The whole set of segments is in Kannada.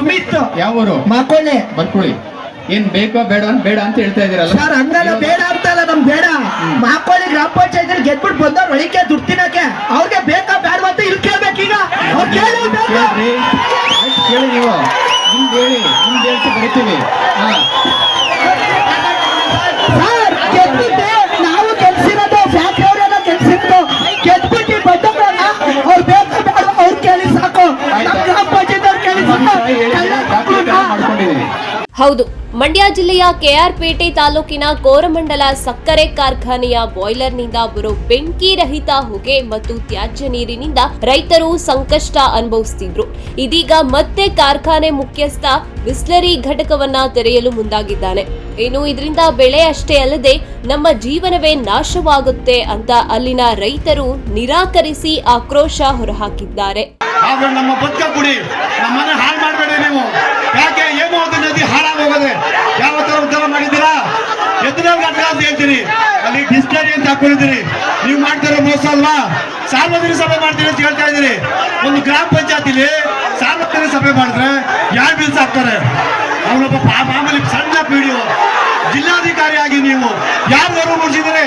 ಸುಮಿತ್. ಯಾವ ಊರು ಬರ್ಕೊಳ್ಳಿ ಏನ್ ಬೇಕೋ ಬೇಡ ಅಂತ ಬೇಡ ಅಂತ ಹೇಳ್ತಾ ಇದೀರಲ್ಲ ಸರ್ ಹಂಗಲ್ಲ ಬೇಡ ಅಂತಲ್ಲ ನಮ್ ಬೇಡ. ಮಾಕೊಳ್ಳಿ ಗ್ರಾಮ ಪಂಚಾಯತ್ ಗೆದ್ಬಿಟ್ಟು ಬಂದವ್ರು ಒಳಿಕೆ ದುಡ್ಡು ತಿನ್ನಕ್ಕೆ. ಅವ್ರಿಗೆ ಬೇಕಾ ಬೇಡ ಅಂತ ಇಲ್ಲಿ ಕೇಳ್ಬೇಕೀಗ ಅವ್ರು. ಕೇಳಿ ನೀವು. ನಿಮ್ದು ಹೇಳಿ ನಿಮ್ದು ಹೇಳ್ತಿ ಬರಿತೀವಿ ಹಾ. ಹೌದು, ಮಂಡ್ಯ ಜಿಲ್ಲೆಯ ಕೆಆರ್ಪೇಟೆ ತಾಲೂಕಿನ ಕೋರಮಂಡಲ ಸಕ್ಕರೆ ಕಾರ್ಖಾನೆಯ ಬಾಯ್ಲರ್ನಿಂದ ಬರೋ ಬೆಂಕಿ ರಹಿತ ಹೊಗೆ ಮತ್ತು ತ್ಯಾಜ್ಯ ನೀರಿನಿಂದ ರೈತರು ಸಂಕಷ್ಟ ಅನುಭವಿಸುತ್ತಿದ್ರು ಇದೀಗ ಮತ್ತೆ ಕಾರ್ಖಾನೆ ಮುಖ್ಯಸ್ಥ ವಿಸ್ಲರಿ ಘಟಕವನ್ನ ತೆರೆಯಲು ಮುಂದಾಗಿದ್ದಾನೆ. ಏನು ಇದರಿಂದ ಬೆಳೆ ಅಷ್ಟೇ ಅಲ್ಲದೆ ನಮ್ಮ ಜೀವನವೇ ನಾಶವಾಗುತ್ತೆ ಅಂತ ಅಲ್ಲಿನ ರೈತರು ನಿರಾಕರಿಸಿ ಆಕ್ರೋಶ ಹೊರಹಾಕಿದ್ದಾರೆ ಆದ್ರೆ ನಮ್ಮ ಬದುಕ ಕುಡಿ ನಮ್ಮ ಮನೆ ಹಾಳು ಮಾಡಬೇಡಿ ನೀವು ಯಾಕೆ ಹೇಮಾವತಿ ನದಿ ಹೋಗದೆ ಯಾವ ತರ ಉದ್ಧಾರ ಮಾಡಿದ್ದೀರಾ? ಎತ್ತಿನ ಘಟಕ ಅಂತ ಹೇಳ್ತೀರಿ ಅಲ್ಲಿ ಡಿಸ್ಟರಿ ಅಂತ ಹಾಕೊಂಡಿದ್ದೀರಿ ನೀವು ಮಾಡ್ತಿರೋ ಮೋಸ ಅಲ್ವಾ? ಸಾರ್ವಜನಿಕ ಸಭೆ ಮಾಡ್ತೀರಿ ಅಂತ ಹೇಳ್ತಾ ಇದ್ದೀರಿ ಒಂದು ಗ್ರಾಮ ಪಂಚಾಯತಿಲಿ ಸಾರ್ವಜನಿಕ ಸಭೆ ಮಾಡಿದ್ರೆ ಯಾರು ಬಿಲ್ಸ್ ಹಾಕ್ತಾರೆ ಅವನೊಬ್ಬ ಮಾಮೂಲಿ ಸಣ್ಣ ಪಿಡಿಯೋ. ಜಿಲ್ಲಾಧಿಕಾರಿಯಾಗಿ ನೀವು ಯಾರು ಗೌರವ ಮುಗಿಸಿದ್ರೆ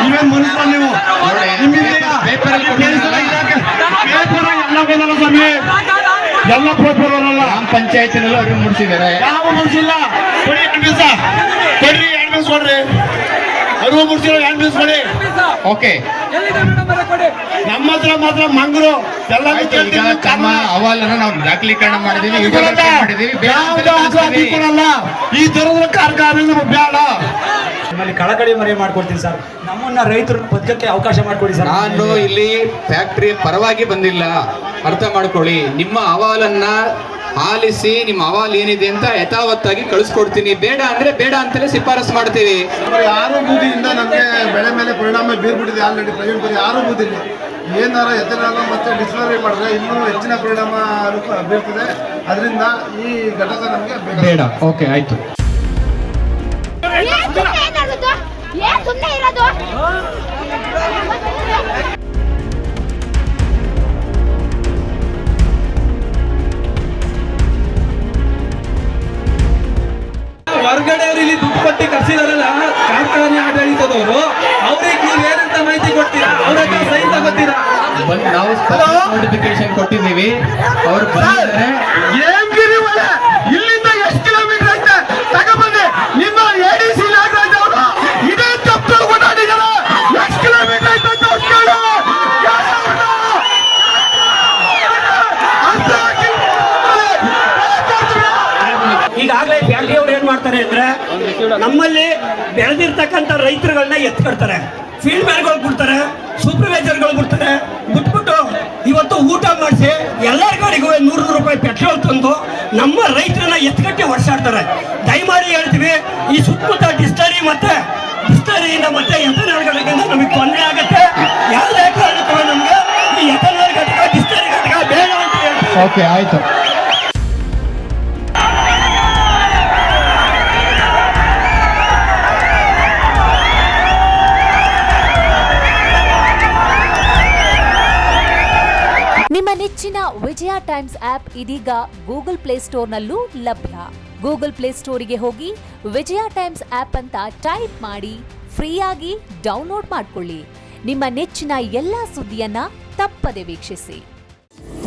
ನೀವೇನ್ ಮನುಷ್ಯ ನೀವು? ಎಲ್ಲ ಎಲ್ಲ ಪಂಚಾಯತಿನಲ್ಲೂ ಅರಿವು ಮೂಡಿಸಿದ್ದಾರೆ ಯಾವ ಮೂಡಿಸಿಲ್ಲ ಕೊಡಿ ಎರಡು ದಿವಸ. ಕೊಡ್ರಿ ಎರಡು ದಿವಸ ಕೊಡ್ರಿ. ಅರಿವು ಎರಡು ದಿವಸ ಕೊಡಿ. ಓಕೆ. ನಮ್ಮ ಹತ್ರ ಮಾತ್ರ ಮಂಗರು. ಎಲ್ಲ ತಮ್ಮ ಅಹವಾಲನ್ನ ನಾವು ದಾಖಲೀಕರಣ ಮಾಡಿದೀವಿ ಮಾಡಿದೀವಿ. ಕೊಡಲ್ಲ ಈ ತರದ ಕಾರ್ಖಾನೆ ನಮಗೆ ಬೇಡ. ನಿಮ್ಮಲ್ಲಿ ಕಳಕಳಿ ಮರೆ ಮಾಡ್ಕೊಡ್ತೀನಿ ಸರ್. ನಮ್ಮನ್ನ ರೈತರು ಬದುಕಕ್ಕೆ ಅವಕಾಶ ಮಾಡ್ಕೊಡಿ ಸರ್. ನಾನು ಇಲ್ಲಿ ಫ್ಯಾಕ್ಟ್ರಿ ಪರವಾಗಿ ಬಂದಿಲ್ಲ. ಅರ್ಥ ಮಾಡ್ಕೊಳ್ಳಿ. ನಿಮ್ಮ ಅಹವಾಲನ್ನ ಆಲಿಸಿ ನಿಮ್ಮ ಅವಾಲ್ ಏನಿದೆ ಅಂತ ಯಥಾವತ್ತಾಗಿ ಕಳಿಸ್ಕೊಡ್ತೀನಿ. ಬೇಡ ಅಂದ್ರೆ ಬೇಡ ಅಂತಲೇ ಶಿಫಾರಸ್ ಮಾಡ್ತೀವಿ. ಯಾರು ಬೂದಿಯಿಂದ ನಮಗೆ ಬೆಳೆ ಮೇಲೆ ಪರಿಣಾಮ ಬೀರ್ಬಿಟ್ಟಿದೆ ಆಲ್ರೆಡಿ ಪ್ರೆಸೆಂಟ್ ಬರೀ ಆರು ಬೂದಿಲಿ ಏನಾರ ಎಥನಾಲ್ ಮತ್ತೆ ಡಿಸ್ಕವರಿ ಮಾಡಿದ್ರೆ ಇನ್ನೂ ಹೆಚ್ಚಿನ ಪರಿಣಾಮ ಬೀರ್ತದೆ. ಅದರಿಂದ ಈ ಘಟಕ ನಮಗೆ ಬೇಡ. ಓಕೆ ಆಯ್ತು. ದುಡ್ಡು ಕೊಟ್ಟು ಕರ್ಸಿದಾರಲ್ಲ ಕಾರ್ಖಾನೆ ಆಡಳಿತದವರು ಅವ್ರಿಗೆ ನೀವು ಏನಂತ ಮಾಹಿತಿ ಕೊಡ್ತೀರಾ? ಅವ್ರಿಗೆ ಹತ್ರ ಸೈನ್ ತಗೋತೀರಾ? ಬಂದ್ ನಾವು ನೋಟಿಫಿಕೇಶನ್ ಕೊಟ್ಟಿದ್ದೀವಿ. ಅವ್ರು ಬಂದಿದ್ದಾರೆ. ಮಾಡ್ತಾರೆ ಅಂದ್ರೆ ನಮ್ಮಲ್ಲಿ ಬೆಳೆದಿರ್ತಕ್ಕಂಥ ರೈತರುಗಳನ್ನ ಎತ್ಕೊಡ್ತಾರೆ. ಫೀಲ್ಡ್ ಮ್ಯಾನ್ಗಳು ಬಿಡ್ತಾರೆ ಸೂಪರ್ವೈಸರ್ಗಳು ಬಿಡ್ತಾರೆ. ಬಿಟ್ಬಿಟ್ಟು ಇವತ್ತು ಊಟ ಮಾಡಿಸಿ ಎಲ್ಲರಿಗೂ ನೂರು ನೂರು ರೂಪಾಯಿ ಪೆಟ್ರೋಲ್ ತಂದು ನಮ್ಮ ರೈತರನ್ನ ಎತ್ಕಟ್ಟಿ ಹೊಡ್ಸಾಡ್ತಾರೆ ದಯಮಾಡಿ ಹೇಳ್ತೀವಿ, ಈ ಸುತ್ತಮುತ್ತ ಡಿಸ್ಟರಿ ಮತ್ತೆ ಡಿಸ್ಟರಿಯಿಂದ ಮತ್ತೆ ಎಥನಾಲ್ ಘಟಕದಿಂದ ನಮಗೆ ತೊಂದರೆ ಆಗುತ್ತೆ. ಯಾವುದೇ ಕಾರಣಕ್ಕೂ ನಮಗೆ ಈ ಎಥನಾಲ್ ಘಟಕ ಡಿಸ್ಟರಿ ಘಟಕ ಬೇಡ ಅಂತ ಹೇಳ್ತೀವಿ. ಓಕೆ ಆಯ್ತು. ನೆಚ್ಚಿನ ವಿಜಯ ಟೈಮ್ಸ್ ಆಪ್ ಇದೀಗ ಗೂಗಲ್ ಪ್ಲೇಸ್ಟೋರ್ನಲ್ಲೂ ಲಭ್ಯ. ಗೂಗಲ್ ಪ್ಲೇಸ್ಟೋರಿಗೆ ಹೋಗಿ ವಿಜಯ ಟೈಮ್ಸ್ ಆಪ್ ಅಂತ ಟೈಪ್ ಮಾಡಿ ಫ್ರೀಯಾಗಿ ಡೌನ್ಲೋಡ್ ಮಾಡಿಕೊಳ್ಳಿ. ನಿಮ್ಮ ನೆಚ್ಚಿನ ಎಲ್ಲಾ ಸುದ್ದಿಯನ್ನ ತಪ್ಪದೆ ವೀಕ್ಷಿಸಿ.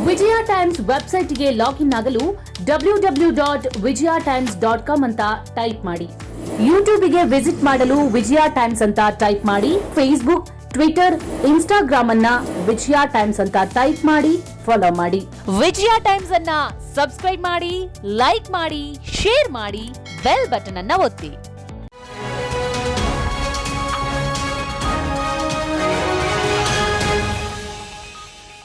ವಿಜಯ ಟೈಮ್ಸ್ ವೆಬ್ಸೈಟ್ಗೆ ಲಾಗಿನ್ ಆಗಲು W W dot Vijaya Times dot com ಅಂತ ಟೈಪ್ ಮಾಡಿ. ಯೂಟ್ಯೂಬ್ಗೆ ವಿಸಿಟ್ ಮಾಡಲು ವಿಜಯ ಟೈಮ್ಸ್ ಅಂತ ಟೈಪ್ ಮಾಡಿ, ಫೇಸ್ಬುಕ್, ಟ್ವಿಟರ್ ಇನ್ಸ್ಟಾಗ್ರಾಮ್ ಅನ್ನ ವಿಜಯ ಟೈಮ್ಸ್ ಅಂತ ಟೈಪ್ ಮಾಡಿ. ಫಾಲೋ ಮಾಡಿ. ವಿಜಯ ಟೈಮ್ಸ್ ಅನ್ನ ಸಬ್ಸ್ಕ್ರೈಬ್ ಮಾಡಿ ಲೈಕ್ ಮಾಡಿ ಶೇರ್ ಮಾಡಿ ಬೆಲ್ ಬಟನ್ ಅನ್ನ ಒತ್ತಿ.